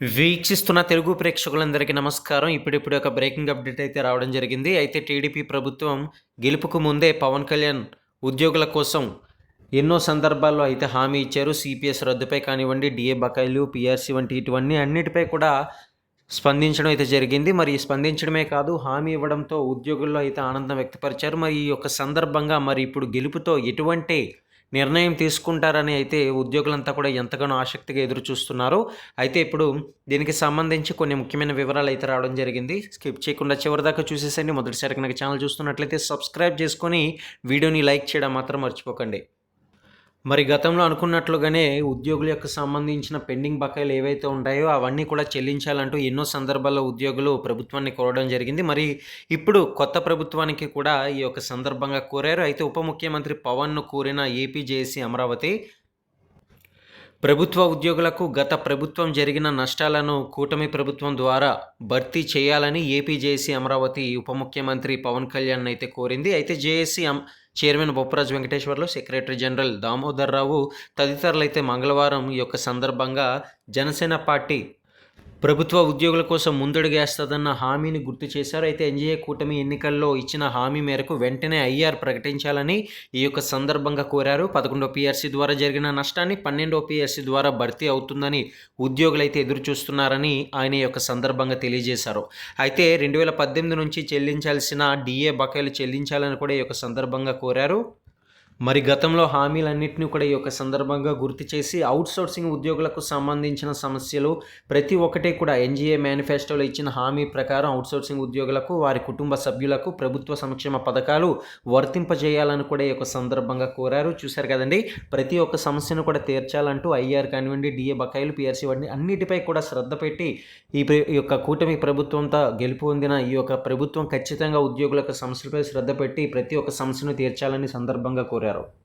వీక్షిస్తున్న తెలుగు ప్రేక్షకులందరికీ నమస్కారం. ఇప్పుడిప్పుడు ఒక బ్రేకింగ్ అప్డేట్ అయితే రావడం జరిగింది. అయితే టీడీపీ ప్రభుత్వం గెలుపుకు ముందే పవన్ కళ్యాణ్ ఉద్యోగుల కోసం ఎన్నో సందర్భాల్లో అయితే హామీ ఇచ్చారు. సిపిఎస్ రద్దుపై కానివ్వండి డిఏ బకాయిలు పిఆర్సీ వంటి ఇటువన్నీ అన్నిటిపై కూడా స్పందించడం అయితే జరిగింది. మరి స్పందించడమే కాదు హామీ ఇవ్వడంతో ఉద్యోగుల్లో అయితే ఆనందం వ్యక్తపరిచారు. మరి ఈ యొక్క సందర్భంగా మరి ఇప్పుడు గెలుపుతో ఎటువంటి నిర్ణయం తీసుకుంటారని అయితే ఉద్యోగులంతా కూడా ఎంతగానో ఆసక్తిగా ఎదురు చూస్తున్నారు అయితే ఇప్పుడు దీనికి సంబంధించి కొన్ని ముఖ్యమైన వివరాలు అయితే రావడం జరిగింది. స్కిప్ చేయకుండా చివరిదాకా చూసేసండి. మొదటిసారి కనుక ఛానల్ చూస్తున్నట్లయితే సబ్స్క్రైబ్ చేసుకొని వీడియోని లైక్ చేయడం మాత్రం మర్చిపోకండి. మరి గతంలో అనుకున్నట్లుగానే ఉద్యోగుల యొక్క సంబంధించిన పెండింగ్ బకాయిలు ఏవైతే ఉంటాయో అవన్నీ కూడా చెల్లించాలంటూ ఎన్నో సందర్భాల్లో ఉద్యోగులు ప్రభుత్వాన్ని కోరడం జరిగింది. మరి ఇప్పుడు కొత్త ప్రభుత్వానికి కూడా ఈ యొక్క సందర్భంగా కోరారు. అయితే ఉప ముఖ్యమంత్రి పవన్ను కోరిన ఏపీజేఏసీ అమరావతి ప్రభుత్వ ఉద్యోగులకు గత ప్రభుత్వం జరిగిన నష్టాలను కూటమి ప్రభుత్వం ద్వారా భర్తీ చేయాలని ఏపీ జేఏసీ అమరావతి ఉప ముఖ్యమంత్రి పవన్ కళ్యాణ్ అయితే కోరింది. అయితే JAC chairman Bopparaju Venkateswarlu secretary general Damodar Rao తదితరులైతే మంగళవారం ఈ యొక్క సందర్భంగా జనసేన పార్టీ ప్రభుత్వ ఉద్యోగుల కోసం ముందడుగేస్తుందన్న హామీని గుర్తు చేశారు. అయితే ఎన్జీఏ కూటమి ఎన్నికల్లో ఇచ్చిన హామీ మేరకు వెంటనే ఐఆర్ ప్రకటించాలని ఈ యొక్క సందర్భంగా కోరారు. పదకొండో పీఆర్సీ ద్వారా జరిగిన నష్టాన్ని పన్నెండో పీఆర్సీ ద్వారా భర్తీ అవుతుందని ఉద్యోగులైతే ఎదురు చూస్తున్నారని ఆయన ఈ యొక్క సందర్భంగా తెలియజేశారు. అయితే రెండు వేల పద్దెనిమిది నుంచి చెల్లించాల్సిన డిఏ బకాయిలు చెల్లించాలని కూడా ఈ యొక్క సందర్భంగా కోరారు. మరి గతంలో హామీలన్నింటినీ కూడా ఈ యొక్క సందర్భంగా గుర్తు చేసి అవుట్సోర్సింగ్ ఉద్యోగులకు సంబంధించిన సమస్యలు ప్రతి ఒక్కటి కూడా ఎన్జీఏ మేనిఫెస్టోలో ఇచ్చిన హామీ ప్రకారం అవుట్సోర్సింగ్ ఉద్యోగులకు వారి కుటుంబ సభ్యులకు ప్రభుత్వ సంక్షేమ పథకాలు వర్తింపజేయాలని కూడా ఈ యొక్క సందర్భంగా కోరారు. చూశారు కదండి ప్రతి ఒక్క సమస్యను కూడా తీర్చాలంటూ ఐఆర్ కానివ్వండి డిఏ బకాయిలు పిఆర్సీ వంటి అన్నిటిపై కూడా శ్రద్ధ పెట్టి ఈ యొక్క కూటమి ప్రభుత్వంతో గెలుపు పొందిన ఈ యొక్క ప్రభుత్వం ఖచ్చితంగా ఉద్యోగులకు సమస్యలపై శ్రద్ధ పెట్టి ప్రతి ఒక్క సమస్యను తీర్చాలని సందర్భంగా కోరారు. Vero.